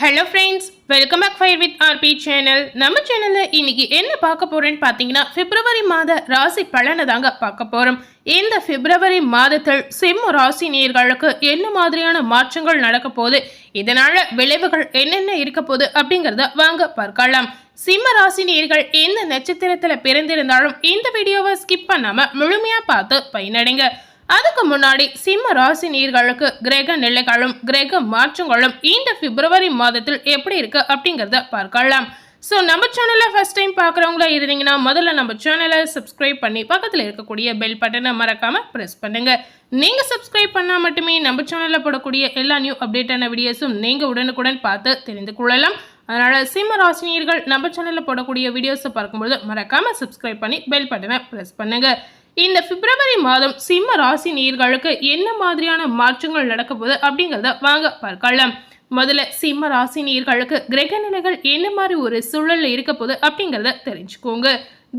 Hello friends welcome back fire with RP channel நம்ம சேனலில் இன்னைக்கு என்ன பார்க்க போகிறேன்னு பார்த்தீங்கன்னா பிப்ரவரி மாத ராசி பலனை தாங்க பார்க்க போகிறோம் இந்த பிப்ரவரி மாதத்தில் சிம்ம ராசி நேர்களுக்கு என்ன மாதிரியான மாற்றங்கள் நடக்க போகுது? இதனால் விளைவுகள் என்னென்ன இருக்க போகுது அப்படிங்கிறத வாங்க பார்க்கலாம். சிம்ம ராசி நேர்கள் எந்த நட்சத்திரத்தில் பிறந்திருந்தாலும் இந்த வீடியோவை ஸ்கிப் பண்ணாமல் முழுமையாக பார்த்து பயனடைங்க. அதுக்கு முன்னாடி சிம்ம ராசி நீர்களுக்கு கிரக நிலைகளும் கிரக மாற்றங்களும் இந்த பிப்ரவரி மாதத்தில் எப்படி இருக்கு அப்படிங்கிறத பார்க்கலாம். ஸோ நம்ம சேனலை ஃபர்ஸ்ட் டைம் பார்க்குறவங்களா இருந்தீங்கன்னா முதல்ல நம்ம சேனலை சப்ஸ்கிரைப் பண்ணி பக்கத்தில் இருக்கக்கூடிய பெல் பட்டனை மறக்காம ப்ரெஸ் பண்ணுங்க. நீங்கள் சப்ஸ்கிரைப் பண்ணால் மட்டுமே நம்ம சேனலில் போடக்கூடிய எல்லா நியூ அப்டேட்டான வீடியோஸும் நீங்கள் உடனுக்குடன் பார்த்து தெரிந்து கொள்ளலாம். அதனால் சிம்ம ராசினியர்கள் நம்ம சேனலில் போடக்கூடிய வீடியோஸை பார்க்கும்போது மறக்காமல் சப்ஸ்கிரைப் பண்ணி பெல் பட்டனை ப்ரெஸ் பண்ணுங்கள் இந்த பிப்ரவரி மாதம் சிம்ம ராசி நீர்களுக்கு என்ன மாதிரியான மாற்றங்கள் நடக்க போகுது அப்படிங்கிறத வாங்க பார்க்கலாம். முதல்ல சிம்ம ராசி நீர்களுக்கு கிரக நிலைகள் என்ன மாதிரி ஒரு சூழல்ல இருக்க போகுது அப்படிங்கிறத தெரிஞ்சுக்கோங்க.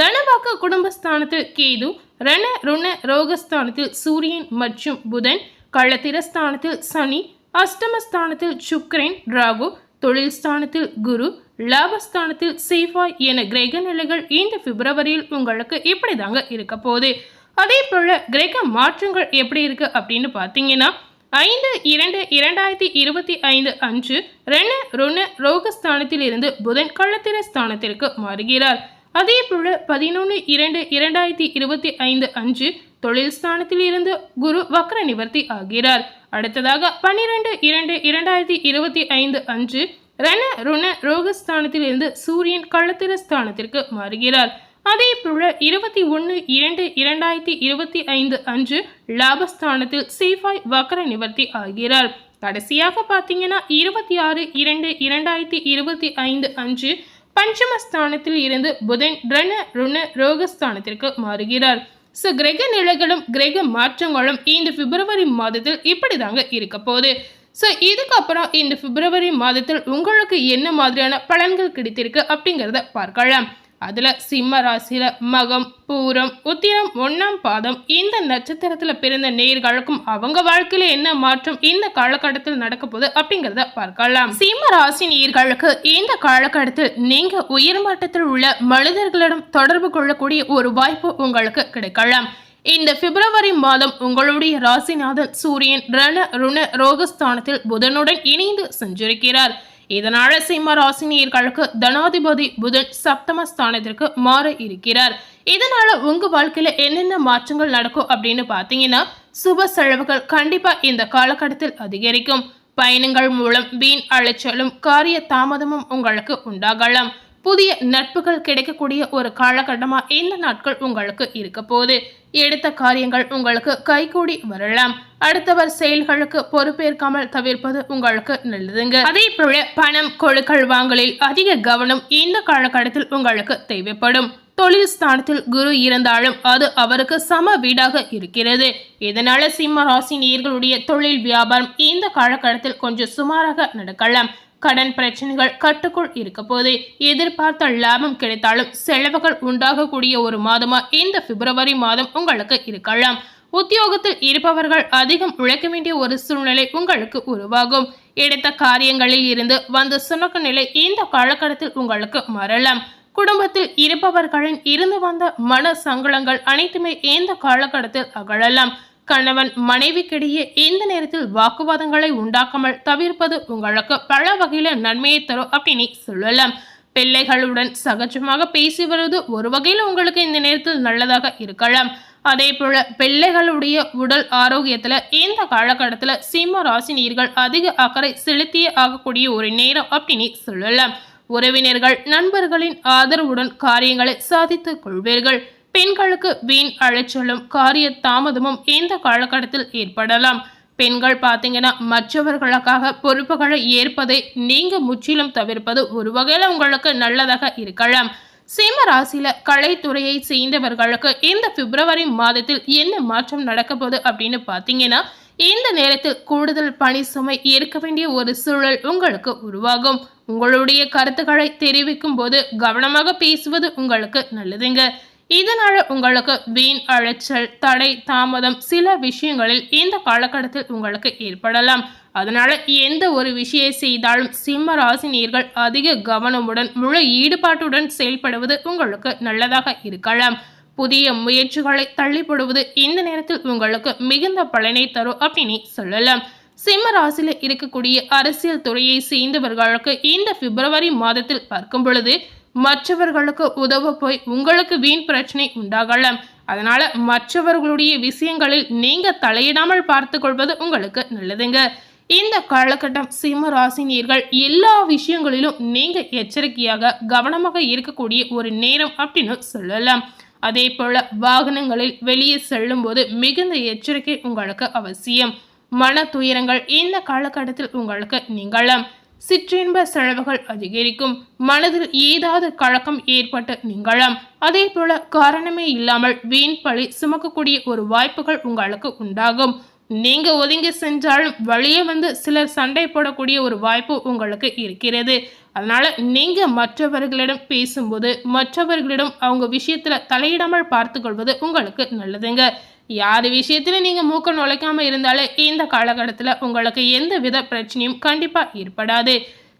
தனவாக்கு குடும்பஸ்தானத்தில் கேது ரண ருண ரோகஸ்தானத்தில் சூரியன் மற்றும் புதன் களத்திரஸ்தானத்தில் சனி அஷ்டமஸ்தானத்தில் சுக்ரன் ராகு தொழில் ஸ்தானத்தில் குரு லாபஸ்தானத்தில் செவ்வாய் என கிரக நிலைகள் இந்த பிப்ரவரியில் உங்களுக்கு இப்படி தாங்க இருக்க போகுது. அதே போல கிரக மாற்றங்கள் எப்படி இருக்கு அப்படின்னு பார்த்தீங்கன்னா ஐந்து இரண்டு இரண்டாயிரத்தி இருபத்தி ஐந்து அன்று ரண ருண ரோகஸ்தானத்தில் இருந்து புதன் கள்ளத்திர ஸ்தானத்திற்கு மாறுகிறார். அதே போல பதினொன்று இரண்டு இரண்டாயிரத்தி இருபத்தி ஐந்து அன்று தொழில் ஸ்தானத்தில் இருந்து குரு வக்ர நிவர்த்தி ஆகிறார். அடுத்ததாக பன்னிரெண்டு இரண்டு இரண்டாயிரத்தி இருபத்தி ஐந்து அன்று ரண ருண ரோகஸ்தானத்தில் இருந்து சூரியன் கள்ளத்திர ஸ்தானத்திற்கு மாறுகிறார். அதே போல இருபத்தி ஒன்று இரண்டு இரண்டாயிரத்தி இருபத்தி ஐந்து அன்று லாபஸ்தானத்தில் சீஃபாய் வக்ர நிவர்த்தி ஆகிறார். கடைசியாக பார்த்தீங்கன்னா இருபத்தி ஆறு இரண்டு இரண்டாயிரத்தி இருபத்தி ஐந்து அன்று பஞ்சமஸ்தானத்தில் இருந்து புதன் ரண ருண ரோகஸ்தானத்திற்கு மாறுகிறார். ஸோ கிரக நிலைகளும் கிரக மாற்றங்களும் இந்த பிப்ரவரி மாதத்தில் இப்படி தாங்க இருக்க போகுது. ஸோ இதுக்கப்புறம் இந்த பிப்ரவரி மாதத்தில் உங்களுக்கு என்ன மாதிரியான பலன்கள் கிடைத்திருக்கு அப்படிங்கிறத பார்க்கலாம். அதில் சிம்ம ராசியில் மகம் பூரம் உத்திரம் ஒன்றாம் பாதம் இந்த நட்சத்திரத்தில் பிறந்த நேர்களுக்கும் அவங்க வாழ்க்கையில் என்ன மாற்றம் இந்த காலகட்டத்தில் நடக்க போகுது அப்படிங்கிறத பார்க்கலாம். சிம்ம ராசி நேர்களுக்கு இந்த காலகட்டத்தில் நீங்கள் உயர்மட்டத்தில் உள்ள மனிதர்களிடம் தொடர்பு கொள்ளக்கூடிய ஒரு வாய்ப்பு உங்களுக்கு கிடைக்கலாம். இந்த பிப்ரவரி மாதம் உங்களுடைய ராசிநாதன் சூரியன் ரண ருண ரோகஸ்தானத்தில் புதனுடன் இணைந்து சென்றிருக்கிறார். இதனால சிம்ம ராசினியர்களுக்கு தனாதிபதி புதன் சப்தமஸ்தானத்திற்கு மாற இருக்கிறார். இதனால உங்க வாழ்க்கையில என்னென்ன மாற்றங்கள் நடக்கும் அப்படின்னு பாத்தீங்கன்னா சுப செலவுகள் கண்டிப்பா இந்த காலகட்டத்தில் அதிகரிக்கும். பயணங்கள் மூலம் வீண் அலைச்சலும் காரிய தாமதமும் உங்களுக்கு உண்டாகலாம். புதிய நட்புகள் கிடைக்கக்கூடிய ஒரு காலகட்டமா இந்த நாட்கள் உங்களுக்கு இருக்க போகுது. எடுத்த காரியங்கள் உங்களுக்கு கைகூடி வரலாம். அடுத்தவர் செயல்களுக்கு பொறுப்பேற்காமல் தவிர்ப்பது உங்களுக்கு நல்லதுங்க. அதே போல பணம் கொழுக்கள் வாங்கலில் அதிக கவனம் இந்த காலகட்டத்தில் உங்களுக்கு தேவைப்படும். தொழில் ஸ்தானத்தில் குரு இருந்தாலும் அது அவருக்கு சம வீடாக இருக்கிறது. இதனால சிம்ம ராசி நேர்களுடைய தொழில் வியாபாரம் இந்த காலகட்டத்தில் கொஞ்சம் சுமாராக நடக்கலாம். கடன் பிரச்சனைகள் கட்டுக்குள் இருக்க போது எதிர்பார்த்த லாபம் கிடைத்தாலும் செலவுகள் உண்டாகக்கூடிய ஒரு மாதமா இந்த பிப்ரவரி மாதம் உங்களுக்கு இருக்கலாம். உத்தியோகத்தில் இருப்பவர்கள் அதிகம் உழைக்க வேண்டிய ஒரு சூழ்நிலை உங்களுக்கு உருவாகும். எடுத்த காரியங்களில் இருந்து வந்த சுணக்க நிலை இந்த காலகட்டத்தில் உங்களுக்கு மாறலாம். குடும்பத்தில் இருப்பவர்களின் இருந்து வந்த மன சங்கடங்கள் அனைத்துமே இந்த காலகட்டத்தில் அகழலாம் கணவன் மனைவிக்கிடையே இந்த நேரத்தில் வாக்குவாதங்களை உண்டாக்காமல் தவிர்ப்பது உங்களுக்கு பல வகையில நன்மையை தரும் அப்படின்னு சொல்லலாம். பிள்ளைகளுடன் சகஜமாக பேசி வருவது ஒரு வகையில் உங்களுக்கு இந்த நேரத்தில் நல்லதாக இருக்கலாம். அதே போல பிள்ளைகளுடைய உடல் ஆரோக்கியத்துல இந்த காலகட்டத்துல சிம்ம ராசினியர்கள் அதிக அக்கறை செலுத்திய ஆகக்கூடிய ஒரு நேரம் அப்படின்னு சொல்லலாம். உறவினர்கள் நண்பர்களின் ஆதரவுடன் காரியங்களை சாதித்துக் கொள்வீர்கள். பெண்களுக்கு வீண் அழைச்சலும் காரிய தாமதமும் இந்த காலகட்டத்தில் ஏற்படலாம். பெண்கள் பார்த்தீங்கன்னா மற்றவர்களுக்காக பொறுப்புகளை ஏற்பதை நீங்க முற்றிலும் தவிர்ப்பது ஒரு வகையில் உங்களுக்கு நல்லதாக இருக்கலாம். சிம்ம ராசியில கலைத்துறையை சேர்ந்தவர்களுக்கு இந்த பிப்ரவரி மாதத்தில் என்ன மாற்றம் நடக்க போகுது அப்படின்னு பார்த்தீங்கன்னா இந்த நேரத்தில் கூடுதல் பணி சுமை ஏற்க வேண்டிய ஒரு சூழல் உங்களுக்கு உருவாகும். உங்களுடைய கருத்துக்களை தெரிவிக்கும் போது கவனமாக பேசுவது உங்களுக்கு நல்லதுங்க. இதனால் உங்களுக்கு வீண் அழைச்சல் தடை தாமதம் சில விஷயங்களில் இந்த காலகட்டத்தில் உங்களுக்கு ஏற்படலாம். அதனால் எந்த ஒரு விஷயம் செய்தாலும் சிம்ம ராசினியர்கள் அதிக கவனமுடன் முழு ஈடுபாட்டுடன் செயல்படுவது உங்களுக்கு நல்லதாக இருக்கலாம். புதிய முயற்சிகளை தள்ளிப்படுவது இந்த நேரத்தில் உங்களுக்கு மிகுந்த பலனை தரும் அப்படின்னு சொல்லலாம். சிம்ம ராசியில் இருக்கக்கூடிய அரசியல் துறையை சேர்ந்தவர்களுக்கு இந்த பிப்ரவரி மாதத்தில் பார்க்கும் பொழுது மற்றவர்களுக்கு உதவ போய் உங்களுக்கு வீண் பிரச்சனை உண்டாகலாம் அதனால மற்றவர்களுடைய விஷயங்களில் நீங்க தலையிடாமல் பார்த்து கொள்வது உங்களுக்கு நல்லதுங்க. இந்த காலகட்டம் சிம்ம ராசினியர்கள் எல்லா விஷயங்களிலும் நீங்க எச்சரிக்கையாக கவனமாக இருக்கக்கூடிய ஒரு நேரம் அப்படின்னு சொல்லலாம். அதே போல வாகனங்களில் வெளியே செல்லும் போது மிகுந்த எச்சரிக்கை உங்களுக்கு அவசியம். மன துயரங்கள் இந்த காலகட்டத்தில் உங்களுக்கு நீங்களாம் சிற்றின்ப செலவுகள் அதிகரிக்கும். மனதில் ஏதாவது கழக்கம் ஏற்பட்டு நீங்களாம் அதே போல காரணமே இல்லாமல் வீண் பழி சுமக்கக்கூடிய ஒரு வாய்ப்புகள் உங்களுக்கு உண்டாகும். நீங்க ஒதுங்கி சென்றாலும் வழியே வந்து சிலர் சண்டை போடக்கூடிய ஒரு வாய்ப்பு உங்களுக்கு இருக்கிறது. அதனால நீங்க மற்றவர்களிடம் பேசும்போது மற்றவர்களிடம் அவங்க விஷயத்துல தலையிடாமல் பார்த்துக்கொள்வது உங்களுக்கு நல்லதுங்க. யார் விஷயத்தில் நீங்கள் மூக்க நுழைக்காம இருந்தாலே இந்த காலகட்டத்தில் உங்களுக்கு எந்த வித பிரச்சனையும் கண்டிப்பாக ஏற்படாது.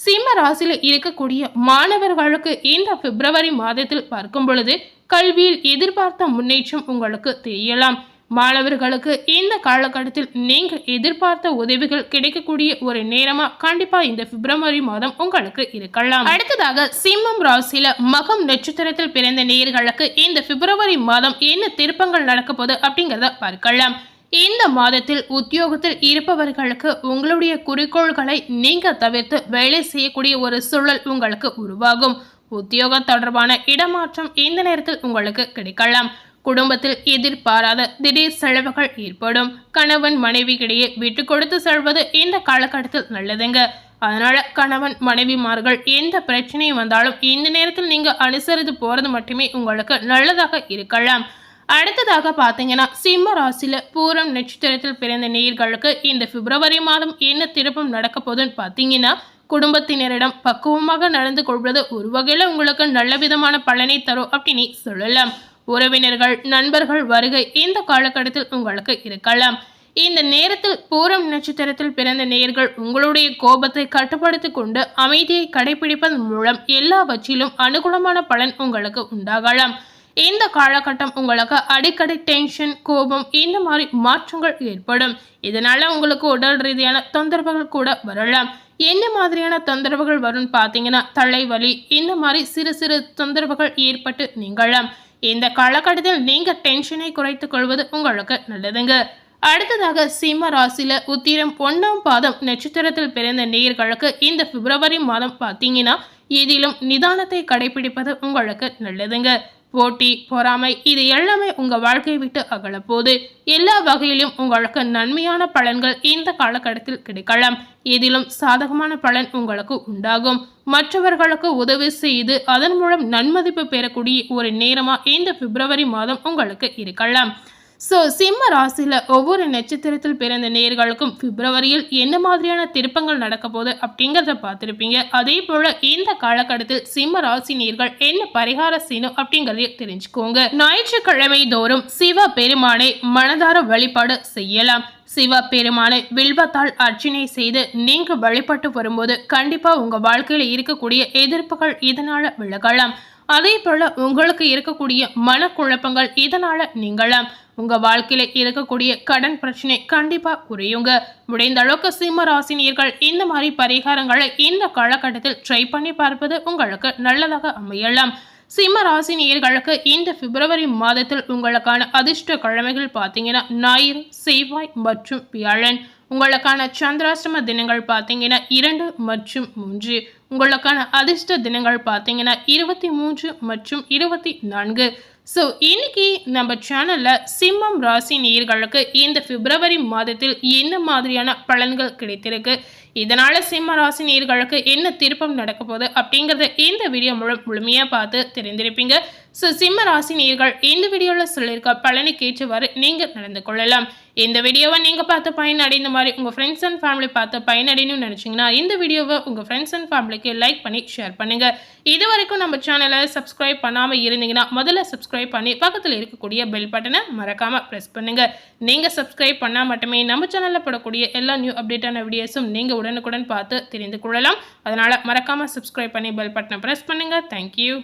சிம்ம ராசியில் இருக்கக்கூடிய மாணவர்களுக்கு இந்த பிப்ரவரி மாதத்தில் பார்க்கும் பொழுது கல்வியில் எதிர்பார்த்த முன்னேற்றம் உங்களுக்கு தெரியலாம். மாணவர்களுக்கு இந்த காலகட்டத்தில் நீங்கள் எதிர்பார்த்த உதவிகள் கிடைக்கக்கூடிய ஒரு நேரமா கண்டிப்பா இந்த பிப்ரவரி மாதம் உங்களுக்கு இருக்கலாம். அடுத்ததாக சிம்மம் ராசியில மகம் நட்சத்திரத்தில் பிறந்த நேர்களுக்கு இந்த பிப்ரவரி மாதம் என்ன திருப்பங்கள் நடக்க போகுது அப்படிங்கிறத பார்க்கலாம். இந்த மாதத்தில் உத்தியோகத்தில் இருப்பவர்களுக்கு உங்களுடைய குறிக்கோள்களை நீங்க தவிர்த்து வேலை செய்யக்கூடிய ஒரு சூழல் உங்களுக்கு உருவாகும். உத்தியோகம் தொடர்பான இடமாற்றம் இந்த நேரத்தில் உங்களுக்கு கிடைக்கலாம். குடும்பத்தில் எதிர்பாராத திடீர் செலவுகள் ஏற்படும். கணவன் மனைவிக்கிடையே விட்டு கொடுத்து செல்வது இந்த காலகட்டத்தில் நல்லதுங்க? அதனால கணவன் மனைவிமார்கள் எந்த பிரச்சனையும் வந்தாலும் இந்த நேரத்தில் நீங்க அனுசரித்து போறது மட்டுமே உங்களுக்கு நல்லதாக இருக்கலாம். அடுத்ததாக பார்த்தீங்கன்னா சிம்ம ராசியில பூரம் நட்சத்திரத்தில் பிறந்த நேர்களுக்கு இந்த பிப்ரவரி மாதம் என்ன திருப்பம் நடக்க போதுன்னு பார்த்தீங்கன்னா குடும்பத்தினரிடம் பக்குவமாக நடந்து கொள்வது ஒரு வகையில் உங்களுக்கு நல்ல விதமான பலனை தரும் அப்படின்னு சொல்லலாம். உறவினர்கள் நண்பர்கள் வருகை இந்த காலகட்டத்தில் உங்களுக்கு இருக்கலாம். இந்த நேரத்தில் பூரம் நட்சத்திரத்தில் பிறந்த நேர்கள் உங்களுடைய கோபத்தை கட்டுப்படுத்தி கொண்டு அமைதியை கடைபிடிப்பதன் மூலம் எல்லாவற்றிலும் அனுகூலமான பலன் உங்களுக்கு உண்டாகலாம். இந்த காலகட்டம் உங்களுக்கு அடிக்கடி டென்ஷன் கோபம் இந்த மாதிரி மாற்றங்கள் ஏற்படும். இதனால உங்களுக்கு உடல் ரீதியான தொந்தரவுகள் கூட வரலாம். என்ன மாதிரியான தொந்தரவுகள் வரும்னு பார்த்தீங்கன்னா தலைவலி இந்த மாதிரி சிறு சிறு தொந்தரவுகள் ஏற்பட்டு நீங்களாம் இந்த காலகட்டத்தில் நீங்க டென்ஷனை குறைத்துக் கொள்வது உங்களுக்கு நல்லதுங்க. அடுத்ததாக சிம்ம ராசியில உத்திரம் ஒன்றாம் பாதம் நட்சத்திரத்தில் பிறந்த நேர்களுக்கு இந்த பிப்ரவரி மாதம் பார்த்தீங்கன்னா இதிலும் நிதானத்தை கடைபிடிப்பது உங்களுக்கு நல்லதுங்க. போட்டி பொறாமை இது எல்லாமே உங்கள் வாழ்க்கையை விட்டு அகலப்போது. எல்லா வகையிலும் உங்களுக்கு நன்மையான பலன்கள் இந்த காலகட்டத்தில் கிடைக்கலாம். இதிலும் சாதகமான பலன் உங்களுக்கு உண்டாகும். மற்றவர்களுக்கு உதவி செய்து அதன் மூலம் நன்மதிப்பு பெறக்கூடிய ஒரு நேரமாக இந்த பிப்ரவரி மாதம் உங்களுக்கு இருக்கலாம். ஸோ சிம்ம ராசியில் ஒவ்வொரு நட்சத்திரத்தில் பிறந்த நேர்களுக்கும் பிப்ரவரியில் என்ன மாதிரியான திருப்பங்கள் நடக்க போகுது அப்படிங்கிறத பார்த்துருப்பீங்க. அதே போல் இந்த காலகட்டத்தில் சிம்ம ராசி நேர்கள் என்ன பரிகார செய்யணும் அப்படிங்கிறதையும் தெரிஞ்சுக்கோங்க. ஞாயிற்றுக்கிழமை தோறும் சிவ பெருமானை மனதார வழிபாடு செய்யலாம். சிவ பெருமானை வில்வத்தால் அர்ச்சனை செய்து நீங்க வழிபட்டு வரும்போது கண்டிப்பாக உங்கள் வாழ்க்கையில் இருக்கக்கூடிய எதிர்ப்புகள் இதனால் விலகலாம். அதே போல் உங்களுக்கு இருக்கக்கூடிய மனக்குழப்பங்கள் இதனால் நீங்களாம் உங்கள் வாழ்க்கையில் இருக்கக்கூடிய கடன் பிரச்சனை கண்டிப்பாக குறையுங்க. முடிந்த அளவுக்கு சிம்ம ராசினியர்கள் இந்த மாதிரி பரிகாரங்களை இந்த காலகட்டத்தில் ட்ரை பண்ணி பார்ப்பது உங்களுக்கு நல்லதாக அமையலாம். சிம்ம ராசினியர்களுக்கு இந்த பிப்ரவரி மாதத்தில் உங்களுக்கான அதிர்ஷ்ட கிழமைகள் பார்த்தீங்கன்னா ஞாயிறு செவ்வாய் மற்றும் வியாழன். உங்களுக்கான சந்திராஷ்டம தினங்கள் பார்த்தீங்கன்னா இரண்டு மற்றும் மூன்று. உங்களுக்கான அதிர்ஷ்ட தினங்கள் பார்த்தீங்கன்னா இருபத்தி மூன்று மற்றும் இருபத்தி நான்கு. ஸோ இன்னைக்கு நம்ம சேனலில் சிம்மம் ராசி நேர்களுக்கு இந்த பிப்ரவரி மாதத்தில் என்ன மாதிரியான பலன்கள் கிடைத்திருக்கு? இதனால சிம்ம ராசி நேர்களுக்கு என்ன திருப்பம் நடக்க போகுது அப்படிங்கிறத இந்த வீடியோ முழு முழுமையா பார்த்து தெரிந்திருப்பீங்க. ஸோ சிம்ம ராசி நேர்கள் இந்த வீடியோவில் சொல்லியிருக்க பலனுக்கு ஏற்றவாறு நீங்கள் நடந்து கொள்ளலாம். இந்த வீடியோவை நீங்கள் பார்த்து பயனடைந்த மாதிரி உங்கள் ஃப்ரெண்ட்ஸ் அண்ட் ஃபேமிலி பார்த்து பயனடையணும்னு நினச்சிங்கன்னா இந்த வீடியோவை உங்கள் ஃப்ரெண்ட்ஸ் அண்ட் ஃபேமிலிக்கு லைக் பண்ணி ஷேர் பண்ணுங்கள் இது வரைக்கும் நம்ம சேனலை சப்ஸ்கிரைப் பண்ணாமல் இருந்தீங்கன்னா முதல்ல சப்ஸ்கிரைப் பண்ணி பக்கத்தில் இருக்கக்கூடிய பெல் பட்டனை மறக்காமல் ப்ரெஸ் பண்ணுங்கள் நீங்கள் சப்ஸ்கிரைப் பண்ணால் மட்டுமே நம்ம சேனலில் போடக்கூடிய எல்லா நியூ அப்டேட்டான வீடியோஸும் நீங்கள் உடனுக்குடன் பார்த்து தெரிந்து கொள்ளலாம். அதனால் மறக்காமல் சப்ஸ்கிரைப் பண்ணி பெல் பட்டனை ப்ரெஸ் பண்ணுங்கள் தேங்க்யூ